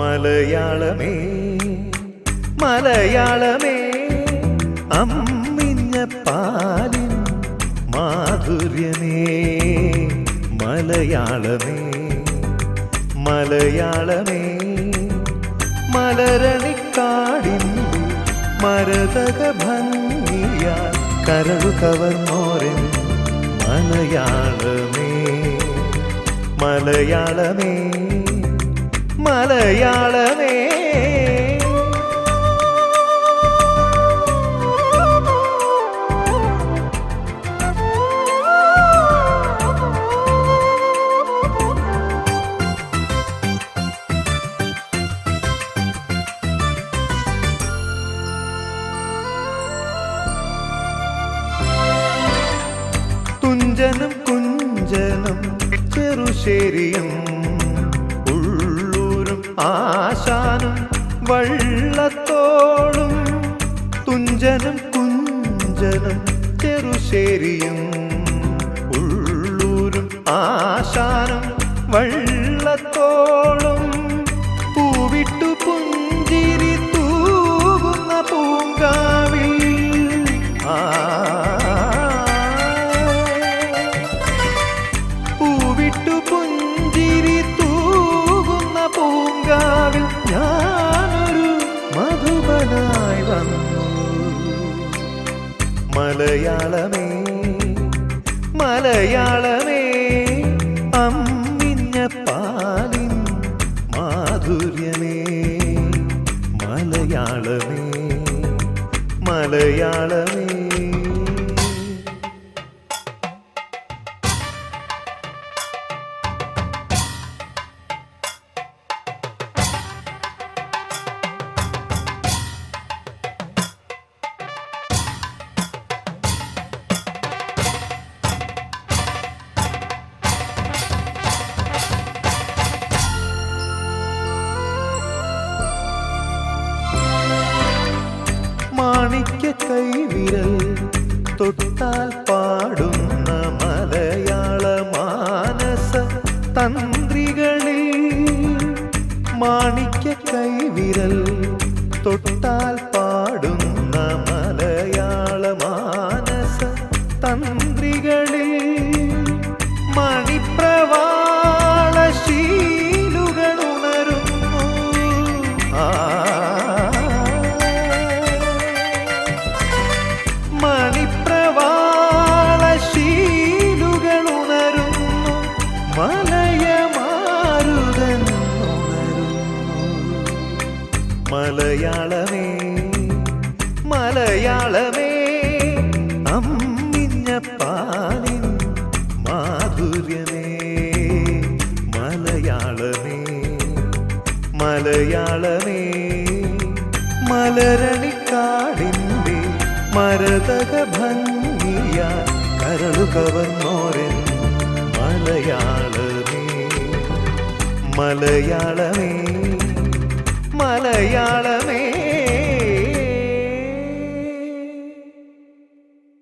മലയാളമേ മലയാളമേ അമ്മിഞ്ഞ പാലിൻ മാധുര്യമേ മലയാളമേ മലയാളമേ. മലരണിക്കാടിൻ മരതക ഭംഗിയാൽ കരളു കവർന്നോരൻ മലയാളമേ മലയാളമേ. മലയാളമേ. തുഞ്ചനും കുഞ്ചനും ചെറുശേരിയും ആശാനും വള്ളത്തോളും തുഞ്ചനും കുഞ്ചനും ചെറുശേരിയും ഉള്ളൂരും ആശാനും വള്ളത്തോളും മലയാളമേ മലയാളമേ അമ്മിഞ്ഞ പാലിൻ മാധുര്യമേ മലയാളമേ മലയാളമേ. മാണിക്യ കൈവിരൽ തൊട്ടാൽ പാടുന്ന മലയാള മാനസ തന്ത്രികളിൽ മാണിക്യ കൈവിരൽ തൊട്ടാൽ മലയാളമേ മലയാളമേ അമ്മിഞ്ഞ പാലിൻ മാധുര്യമേ മലയാളമേ മലയാളമേ മലരണിക്കാടിന്റെ മരതക ഭംഗിയ കരളു കവർന്നോരൻ മലയാളമേ മലയാളമേ. മലയാളമേ